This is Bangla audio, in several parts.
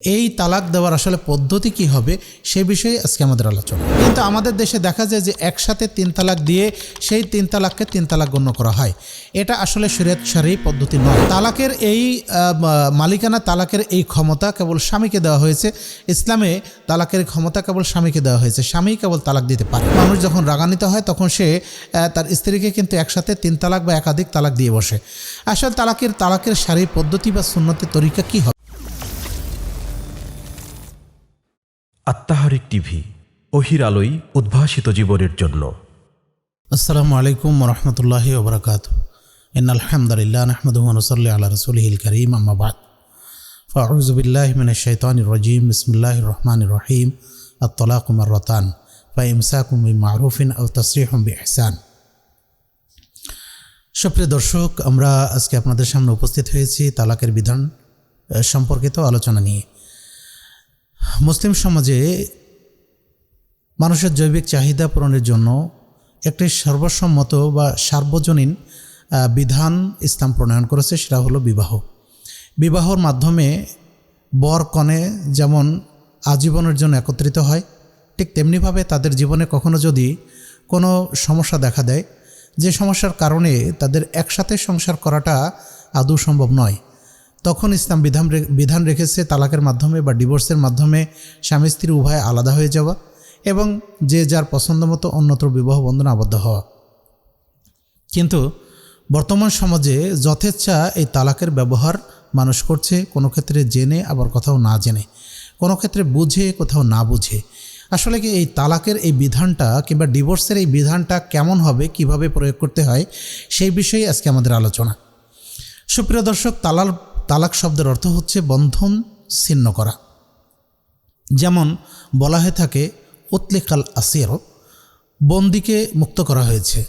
এই তালাক দেওয়ার আসলে পদ্ধতি কি হবে সে বিষয়ে আজকে আমাদের আলোচনা। কিন্তু আমাদের দেশে দেখা যায় যে একসাথে তিন তালাক দিয়ে সেই তিন তালাককে তিন তালাক গণ্য করা হয়। এটা আসলে শরীয়ত সারি পদ্ধতি নয়। তালাকের এই মালিকানা তালাকের এই ক্ষমতা কেবল স্বামীকে দেওয়া হয়েছে। ইসলামে তালাকের ক্ষমতা কেবল স্বামীকে দেওয়া হয়েছে। স্বামী কেবল তালাক দিতে পারে। মানুষ যখন রাগান্বিত হয়, তখন সে তার স্ত্রীকে কিন্তু একসাথে তিন তালাক বা একাধিক তালাক দিয়ে বসে। আসলে তালাকের তালাকের সারি পদ্ধতি বা সুন্নতের তরিকা কি হবে? আত্মাহারিক টিভি, অহির আলোই উদ্ভাসিত জীবনের জন্য। আসসালামু আলাইকুম রহমতুল্লাহ ওবরাকাত ইন আলহামদুলিল্লাহ নহমদুসল্লি আল্লাহ রসুলহিল করিম আম্মাবাদ ফাউজবিল্লাহ মিন শৈতান রজিম বিসমিল্লাহ রহমান রহিম। আত্তলাকুমার রতান ফাইমসাকুম বি মারুফিন ও তসরিহম বি এহসান সুপ্রিয় দর্শক, আমরা আজকে আপনাদের সামনে উপস্থিত হয়েছি তালাকের বিধান সম্পর্কিত আলোচনা নিয়ে। মুসলিম সমাজে মানুষের জৈবিক চাহিদা পূরণের জন্য একটি সর্বসম্মত বা সার্বজনীন বিধান ইসলাম প্রণয়ন করেছে, সেটা হলো বিবাহ। বিবাহর মাধ্যমে বর কনে যেমন আজীবনের জন্য একত্রিত হয়, ঠিক তেমনিভাবে তাদের জীবনে কখনো যদি কোনো সমস্যা দেখা দেয়, যে সমস্যার কারণে তাদের একসাথে সংসার করাটা আদৌ সম্ভব নয়। তখন ইসলাম বিধান বিধান রেখেছে তালাকের মাধ্যমে বা ডিভোর্সের মাধ্যমে স্বামী স্ত্রী উভয় আলাদা হয়ে যাওয়া এবং যে যার পছন্দ মতো অন্যত্র বিবাহ বন্ধনে আবদ্ধ হওয়া। কিন্তু বর্তমান সমাজে যথেচ্ছা এই তালাকের ব্যবহার মানুষ করছে, কোনো ক্ষেত্রে জেনে, আবার কোথাও না জেনে, কোনো ক্ষেত্রে বুঝে, কোথাও না বুঝে। আসলে কি এই তালাকের এই বিধানটা কিংবা ডিভোর্সের এই বিধানটা কেমন হবে, কীভাবে প্রয়োগ করতে হয়, সেই বিষয়ে আজকে আমাদের আলোচনা। সুপ্রিয় দর্শক, তালাল তালাক শব্দের অর্থ হচ্ছে বন্ধন ছিন্ন করা। যেমন বলা হয়ে থাকে, উতলিকাল আসির বন্দিকে মুক্ত করা হয়েছে।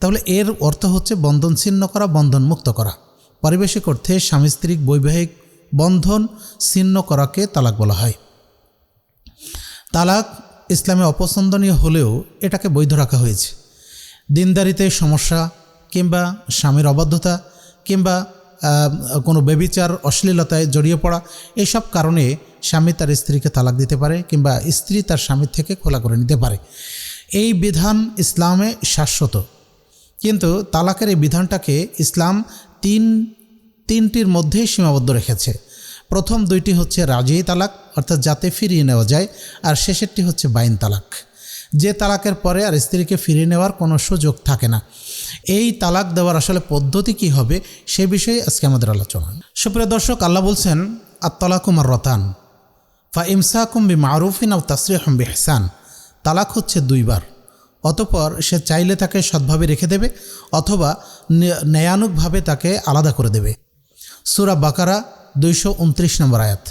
তাহলে এর অর্থ হচ্ছে বন্ধন ছিন্ন করা, বন্ধন মুক্ত করা। পারিবেশিক অর্থে স্বামী স্ত্রীর বৈবাহিক বন্ধন ছিন্ন করাকে তালাক বলা হয়। তালাক ইসলামে অপছন্দনীয় হলেও এটাকে বৈধ রাখা হয়েছে। দিনদারিতে সমস্যা কিংবা স্বামীর অবাধ্যতা কিংবা কোনো বেবিচার অশ্লীলতায় জড়িয়ে পড়া, এইসব কারণে স্বামী তার স্ত্রীকে তালাক দিতে পারে কিংবা স্ত্রী তার স্বামীর থেকে খোলা করে নিতে পারে। এই বিধান ইসলামে শাশ্বত। কিন্তু তালাকের এই বিধানটাকে ইসলাম তিন, তিনটির মধ্যেই সীমাবদ্ধ রেখেছে। প্রথম দুইটি হচ্ছে রাজি তালাক, অর্থাৎ যাতে ফিরিয়ে নেওয়া যায়, আর শেষেরটি হচ্ছে বাইন তালাক। যে তালাকের পরে আর স্ত্রীকে ফিরিয়ে নেওয়ার কোনো সুযোগ থাকে না। এই তালাক দেওয়ার আসলে পদ্ধতি কি হবে সে বিষয়ে আজকে আমাদের আলোচনা। সুপ্রিয় দর্শক, আল্লাহ বলছেন আত্তলাকুমার রতান ফা ইমসাকুম বি মারুফিন আও তাসরিহম বিহসান তালাক হচ্ছে দুইবার। অতপর সে চাইলে তাকে সৎভাবে রেখে দেবে অথবা ন্যায়- ন্যায়ানুগভাবে তাকে আলাদা করে দেবে। সুরা বাকারা দুইশো উনত্রিশ নম্বর আয়াত।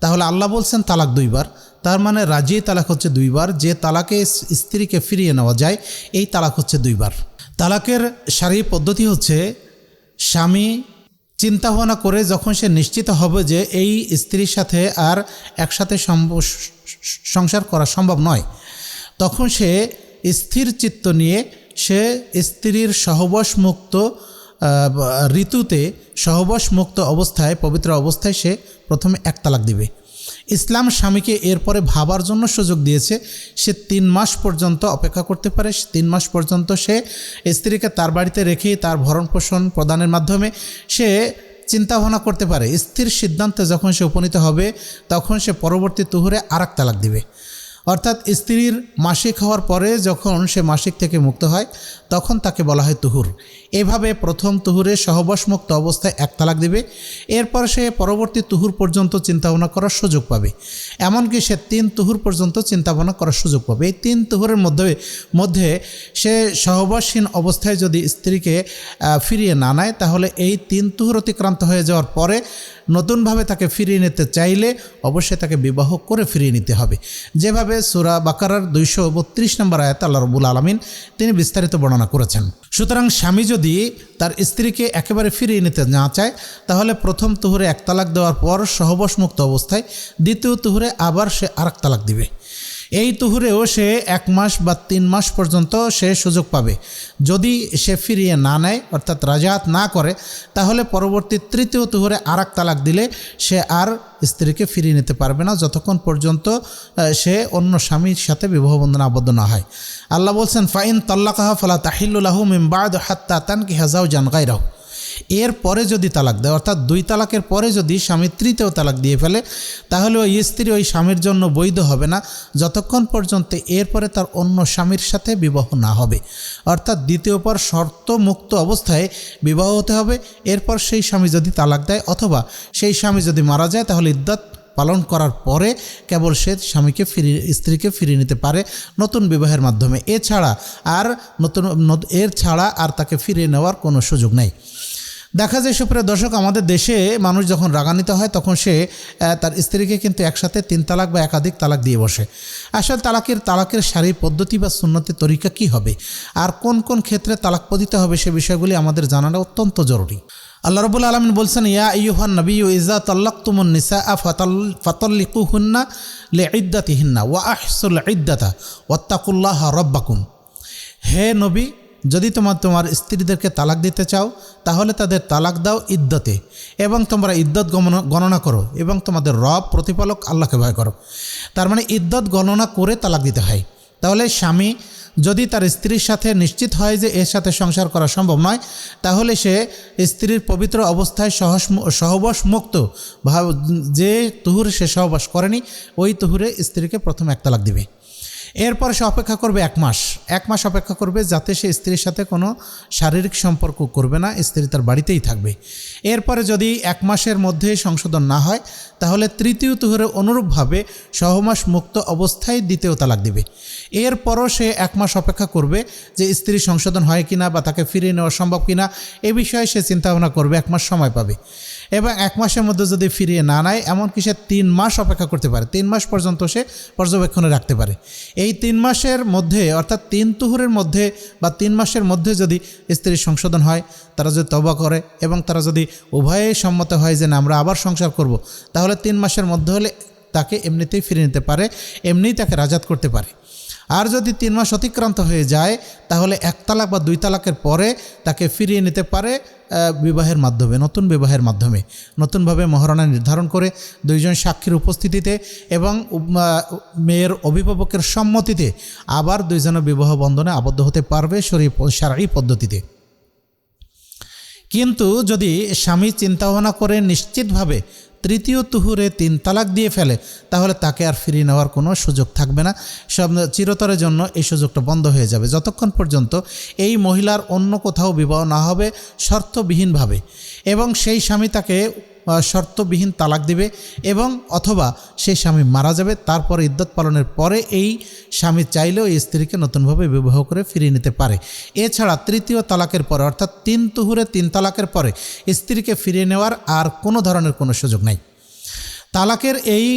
তাহলে আল্লাহ বলছেন, তালাক দুইবার। তার মানে রাজি তালাক হচ্ছে দুইবার। যে তালাকে স্ত্রীকে ফিরিয়ে নেওয়া যায়, এই তালাক হচ্ছে দুইবার। তালাকের সারি পদ্ধতি হচ্ছে, স্বামী চিন্তা ভাবনা করে যখন সে নিশ্চিত হবে যে এই স্ত্রীর সাথে আর একসাথে সংসার করা সম্ভব নয়, তখন সে স্থির চিত্ত নিয়ে সে স্ত্রীর সহবাস মুক্ত ঋতুতে সহবাস মুক্ত অবস্থায়, পবিত্র অবস্থায় সে প্রথমে এক তালাক দিবে। ইসলাম স্বামীকে এরপরে ভাবার জন্য সুযোগ দিয়েছে। সে তিন মাস পর্যন্ত অপেক্ষা করতে পারে। তিন মাস পর্যন্ত সে স্ত্রীকে তার বাড়িতে রেখে তার ভরণ পোষণ প্রদানের মাধ্যমে সে চিন্তা ভাবনা করতে পারে। স্থির সিদ্ধান্তে যখন সে উপনীত হবে, তখন সে পরবর্তী তুহুরে আর তালাক দিবে। অর্থাৎ স্ত্রীর মাসিক হওয়ার পরে যখন সে মাসিক থেকে মুক্ত হয়, তখন তাকে বলা হয় তুহুর। এভাবে প্রথম তুহুরে সহবাসমুক্ত অবস্থায় এক তালাক দিবে। এরপর সে পরবর্তী তুহুর পর্যন্ত চিন্তাভাবনা করার সুযোগ পাবে। এমনকি সে তিন তুহুর পর্যন্ত চিন্তাভাবনা করার সুযোগ পাবে। এই তিন তুহুরের মধ্যে মধ্যে সে সহবাসহীন অবস্থায় যদি স্ত্রীকে ফিরিয়ে না নেয়, তাহলে এই তিন তুহুর অতিক্রান্ত হয়ে যাওয়ার পরে নতুনভাবে তাকে ফিরিয়ে নিতে চাইলে অবশ্যই তাকে বিবাহ করে ফিরিয়ে নিতে হবে। যেভাবে সুরা বাকারার দুইশো বত্রিশ নম্বর আয়াত আল্লাহ রবুল আলমিন তিনি বিস্তারিত বর্ণনা করেছেন। সুতরাং স্বামী যদি তার স্ত্রীকে একেবারে ফিরিয়ে নিতে না চায়, তাহলে প্রথম তুহুরে এক তালাক দেওয়ার পর সহবশমুক্ত অবস্থায় দ্বিতীয় তুহুরে আবার সে আরেক তালাক দিবে। এই তুহুরেও সে এক মাস বা তিন মাস পর্যন্ত সে সুযোগ পাবে। যদি সে ফিরিয়ে না নেয়, অর্থাৎ রাজাত না করে, তাহলে পরবর্তী তৃতীয় তুহুরে আর তালাক দিলে সে আর স্ত্রীকে ফিরিয়ে নিতে পারবে না, যতক্ষণ পর্যন্ত সে অন্য স্বামীর সাথে বিবাহ বন্ধনে আবদ্ধ না হয়। আল্লাহ বলছেন, ফাইন তাল্লাকাহা ফালা তাহিল্লাহু মিমবাদ হাত্তা তান কি হাজাও জানগাইরাহু এর পরে যদি তালাক দেয়, অর্থাৎ দুই তালাকের পরে যদি স্বামী তৃতীয় তালাক দিয়ে ফেলে, তাহলে ওই স্ত্রী ওই স্বামীর জন্য বৈধ হবে না। যতক্ষণ পর্যন্ত এরপরে তার অন্য স্বামীর সাথে বিবাহ না হবে। অর্থাৎ দ্বিতীয় পর শর্ত মুক্ত অবস্থায় বিবাহ হতে হবে। এরপর সেই স্বামী যদি তালাক দেয়, অথবা সেই স্বামী যদি মারা যায়, তাহলে ইদ্যাত পালন করার পরে কেবল সে স্বামীকে ফিরিয়ে, স্ত্রীকে ফিরিয়ে নিতে পারে নতুন বিবাহের মাধ্যমে। এছাড়া আর নতুন নত- এর ছাড়া আর তাকে ফিরিয়ে নেওয়ার কোনো সুযোগ নেই। দেখা যায়, সুপ্রিয় দর্শক, আমাদের দেশে মানুষ যখন রাগান্বিত হয়, তখন সে তার স্ত্রীকে কিন্তু একসাথে তিন তালাক বা একাধিক তালাক দিয়ে বসে। আসলে তালাকের তালাকের সারি পদ্ধতি বা সুন্নতি তরিকা কি হবে? আর কোন কোন ক্ষেত্রে তালাক পতিত হবে সে বিষয়গুলি আমাদের জানানো অত্যন্ত জরুরি। আল্লাহ রবুল আলমিন বলছেন, ইয়া ইউহান নবী ইজা তাল্লাক তুমন নিসা আ ফাতাল ফাতল্লিকু হুন্না লে ইদ্দাতি হিন্না ওয়া আহসুল ইদ্দাতা ওয়াত্তাকুল্লাহ রব্বাকুম। হে নবী যদি তোমার তোমার স্ত্রীদেরকে তালাক দিতে চাও, তাহলে তাদের তালাক দাও ইদ্যতে এবং তোমরা ইদ্যত গণনা করো এবং তোমাদের রব প্রতিপালক আল্লাহকে ভয় করো। তার মানে ইদ্যত গণনা করে তালাক দিতে হয়। তাহলে স্বামী যদি তার স্ত্রীর সাথে নিশ্চিত হয় যে এর সাথে সংসার করা সম্ভব নয়, তাহলে সে স্ত্রীর পবিত্র অবস্থায় সহস সহবাস মুক্ত যে তুহুর সে সহবাস করেনি, ওই তুহুরে স্ত্রীকে প্রথম এক তালাক দিবে। এরপর সে অপেক্ষা করবে এক মাস। এক মাস অপেক্ষা করবে যাতে সে স্ত্রীর সাথে কোনো শারীরিক সম্পর্ক করবে না, স্ত্রী তার বাড়িতেই থাকবে। এরপরে যদি এক মাসের মধ্যে সংশোধন না হয়, তাহলে তৃতীয় তুহরে অনুরূপভাবে সহমাস মুক্ত অবস্থায় দ্বিতীয় তালাক দিবে। এরপরও সে এক মাস অপেক্ষা করবে যে স্ত্রী সংশোধন হয় কিনা বা তাকে ফিরিয়ে নেওয়া সম্ভব কিনা, এ বিষয়ে সে চিন্তাভাবনা করবে, এক মাস সময় পাবে। এবং এক মাসের মধ্যে যদি ফিরিয়ে না নেয় এমনকি সে তিন মাস অপেক্ষা করতে পারে? তিন মাস পর্যন্ত সে পর্যবেক্ষণে রাখতে পারে। এই তিন মাসের মধ্যে, অর্থাৎ তিন তুহুরের মধ্যে বা তিন মাসের মধ্যে যদি স্ত্রীর সংশোধন হয়, তারা যদি তবা করে এবং তারা যদি উভয়ে সম্মত হয় যে, না, আমরা আবার সংসার করব তাহলে তিন মাসের মধ্যে হলে তাকে এমনিতেই ফিরিয়ে নিতে পারে, এমনিই তাকে রাজাত করতে পারে। আর যদি তিন মাস অতিক্রান্ত হয়ে যায়, তাহলে এক তালাক বা দুই তালাকের পরে তাকে ফিরিয়ে নিতে পারে বিবাহের মাধ্যমে, নতুন বিবাহের মাধ্যমে। নতুনভাবে মহারণা নির্ধারণ করে দুইজন সাক্ষীর উপস্থিতিতে এবং মেয়ের অভিভাবকের সম্মতিতে আবার দুইজনের বিবাহ বন্ধনে আবদ্ধ হতে পারবে শরীর সারাই পদ্ধতিতে। কিন্তু যদি স্বামী চিন্তাভাবনা করে নিশ্চিতভাবে তৃতীয় তুহুরে তিন তালাক দিয়ে ফেলে, তাহলে তাকে আর ফিরিয়ে নেওয়ার কোনো সুযোগ থাকবে না। সব চিরতরের জন্য এই সুযোগটা বন্ধ হয়ে যাবে। যতক্ষণ পর্যন্ত এই মহিলার অন্য কোথাও বিবাহ না হবে, শর্তবিহীনভাবে। এবং সেই স্বামী তাকে শর্তবিহীন তালাক দিবে এবং অথবা সেই স্বামী মারা যাবে, তারপরে ইদ্যত পালনের পরে এই স্বামী চাইলেও এই স্ত্রীকে নতুনভাবে বিবাহ করে ফিরিয়ে নিতে পারে। এছাড়া তৃতীয় তালাকের পরে, অর্থাৎ তিন তুহুরে তিন তালাকের পরে স্ত্রীকে ফিরিয়ে নেওয়ার আর কোনো ধরনের কোনো সুযোগ নাই। তালাকের এই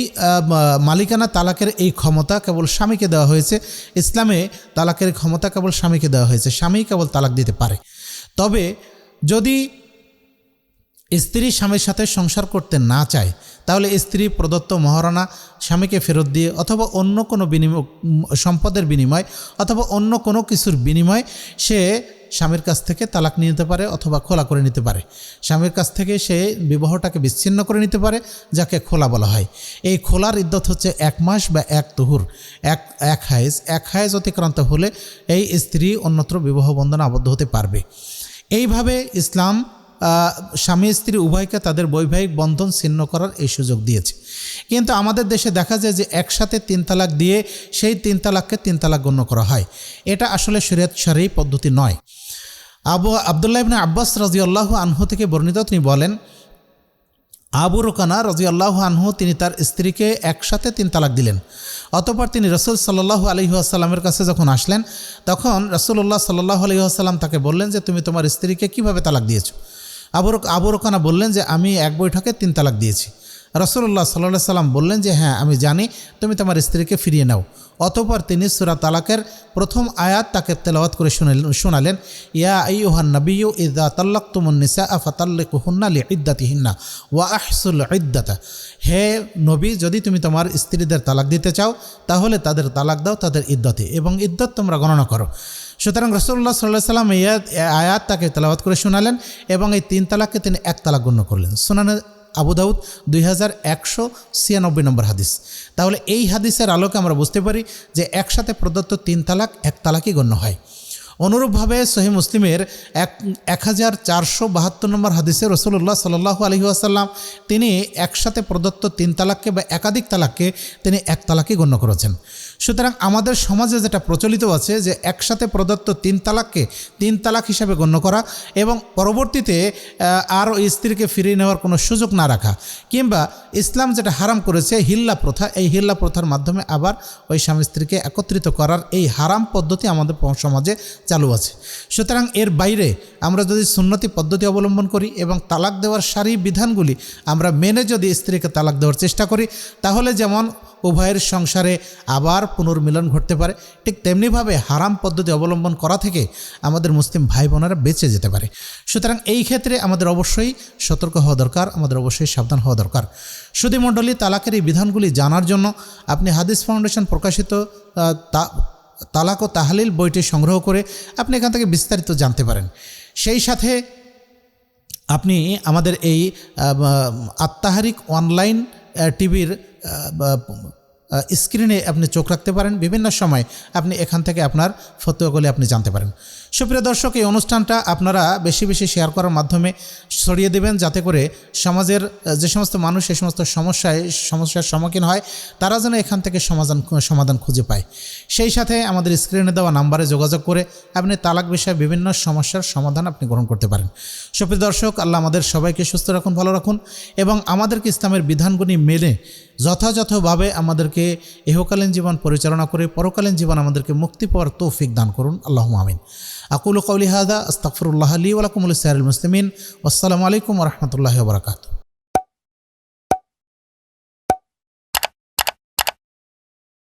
মালিকানা তালাকের এই ক্ষমতা কেবল স্বামীকে দেওয়া হয়েছে। ইসলামে তালাকের ক্ষমতা কেবল স্বামীকে দেওয়া হয়েছে। স্বামী কেবল তালাক দিতে পারে। তবে যদি স্ত্রী স্বামীর সাথে সংসার করতে না চায়, তাহলে স্ত্রী প্রদত্ত মহারণা স্বামীকে ফেরত দিয়ে অথবা অন্য কোনো বিনিময়, সম্পদের বিনিময় অথবা অন্য কোনো কিছুর বিনিময় সে স্বামীর কাছ থেকে তালাক নিয়ে নিতে পারে অথবা খোলা করে নিতে পারে। স্বামীর কাছ থেকে সে বিবাহটাকে বিচ্ছিন্ন করে নিতে পারে, যাকে খোলা বলা হয়। এই খোলার ইদ্যত হচ্ছে এক মাস বা এক তুহুর। এক এক হায়েজ এক হায়েজ অতিক্রান্ত হলে এই স্ত্রী অন্যত্র বিবাহ বন্ধনে আবদ্ধ হতে পারবে। এইভাবে ইসলাম স্বামী স্ত্রী উভয়কে তাদের বৈবাহিক বন্ধন ছিন্ন করার এই সুযোগ দিয়েছে। কিন্তু আমাদের দেশে দেখা যায় যে একসাথে তিন তালাক দিয়ে সেই তিন তালাককে তিন তালাক গণ্য করা হয়। এটা আসলে শরীয়ত সারি পদ্ধতি নয়। আবু আবদুল্লাহ ইবনে আব্বাস রাজিউল্লাহ আনহু থেকে বর্ণিত তিনি বলেন, আবু রোকানা রাজি আল্লাহ আনহু তিনি তার স্ত্রীকে একসাথে তিন তালাক দিলেন। অতপর তিনি রসুল সাল্লাহ আলহি কাছে যখন আসলেন, তখন রসুল্লাহ সাল্লাহ আলহি আসাল্লাম তাকে বললেন যে, তুমি তোমার স্ত্রীকে কীভাবে তালাক দিয়েছ? আবু রক- আবু বললেন যে, আমি এক বৈঠকে তিন তালাক দিয়েছি। রসুল্লাহ সাল্লাহ সাল্লাম বললেন যে হ্যাঁ আমি জানি, তুমি তোমার স্ত্রীকে ফিরিয়ে নাও। অতপর তিনি সুরা তালাকের প্রথম আয়াত তাকে তেলাওয়াত করে শুনালেন শোনালেন, ইয়া আইয়ুহান নবিয়ু ইদা তাল্লাক তুমুন্নিসা আফাতাল্লিক হুন্না লি ইদ্দাতিহিন্না ওয়া আহসুল ইদ্দাতা। হে নবী, যদি তুমি তোমার স্ত্রীদের তালাক দিতে চাও, তাহলে তাদের তালাক দাও, তাদের ইদ্দতে এবং ইদ্দত তোমরা গণনা করো। সুতরাং রসুল্লাহ সাল্লাহ সাল্লাম এই আয়াত- তাকে তেলাওয়াত করে শোনালেন এবং এই তিন তালাককে তিনি এক তালাক গণ্য করলেন। শোনানে আবু দাউদ দুই হাজার একশো ছিয়ানব্বই নম্বর হাদিস। তাহলে এই হাদিসের আলোকে আমরা বুঝতে পারি যে একসাথে প্রদত্ত তিন তালাক এক তালাকই গণ্য হয়। অনুরূপভাবে সহি মুসলিমের এক এক হাজার চারশো বাহাত্তর নম্বর হাদিসে রসুল্লাহ সাল্লাহ আলহি আসাল্লাম তিনি একসাথে প্রদত্ত তিন তালাককে বা একাধিক তালাককে তিনি এক তালাকই গণ্য করেছেন। সুতরাং আমাদের সমাজে যেটা প্রচলিত আছে যে একসাথে প্রদত্ত তিন তালাককে তিন তালাক হিসাবে গণ্য করা এবং পরবর্তীতে আরও স্ত্রীকে ফিরিয়ে নেওয়ার কোনো সুযোগ না রাখা। কিংবা ইসলাম যেটা হারাম করেছে, হিল্লা প্রথা, এই হিল্লা প্রথার মাধ্যমে আবার ওই স্বামী স্ত্রীকে একত্রিত করার এই হারাম পদ্ধতি আমাদের সমাজে চালু আছে। সুতরাং এর বাইরে আমরা যদি সুন্নতি পদ্ধতি অবলম্বন করি এবং তালাক দেওয়ার সারি বিধানগুলি আমরা মেনে যদি স্ত্রীকে তালাক দেওয়ার চেষ্টা করি, তাহলে যেমন উভয়ের সংসারে আবার পুনর্মিলন ঘটতে পারে। ঠিক তেমনিভাবে হারাম পদ্ধতি অবলম্বন করা থেকে আমাদের মুসলিম ভাই বোনেরা বেঁচে যেতে পারে। সুতরাং এই ক্ষেত্রে আমাদের অবশ্যই সতর্ক হওয়া দরকার, আমাদের অবশ্যই সাবধান হওয়া দরকার। সুদীমণ্ডলী তালাকের এই বিধানগুলি জানার জন্য আপনি হাদিস ফাউন্ডেশন প্রকাশিত তা- তালাক ও তাহালিল বইটি সংগ্রহ করে আপনি এখান থেকে বিস্তারিত জানতে পারেন। সেই সাথে আপনি আমাদের এই আত্মাহারিক অনলাইন টিভির uh, স্ক্রিনে আপনি চোখ রাখতে পারেন। বিভিন্ন সময় আপনি এখান থেকে আপনার ফতোয়াগুলি আপনি জানতে পারেন। সুপ্রিয় দর্শক, এই অনুষ্ঠানটা আপনারা বেশি বেশি শেয়ার করার মাধ্যমে ছড়িয়ে দেবেন যাতে করে সমাজের যে সমস্ত মানুষ এই সমস্ত সমস্যায়, সমস্যার সম্মুখীন হয়, তারা যেন এখান থেকে সমাধান সমাধান খুঁজে পায়। সেই সাথে আমাদের স্ক্রিনে দেওয়া নাম্বারে যোগাযোগ করে আপনি তালাক বিষয়ে বিভিন্ন সমস্যার সমাধান আপনি গ্রহণ করতে পারেন। সুপ্রিয় দর্শক, আল্লাহ আমাদের সবাইকে সুস্থ রাখুন, ভালো রাখুন এবং আমাদেরকে ইসলামের বিধানগুলি মেনে যথাযথভাবে আমাদেরকে ইহকালীন জীবন পরিচালনা করে পরকালীন জীবন আমাদেরকে মুক্তি পাওয়ার তৌফিক দান করুন। আল্লাহ আমিন। আকুল কৌলি হাদা আস্তাকফরুল্লাহ আলী ওলাকুমুল সাইরুল মুসলিমিন। আসসালামু আলাইকুম রহমতুল্লাহ বরকাতু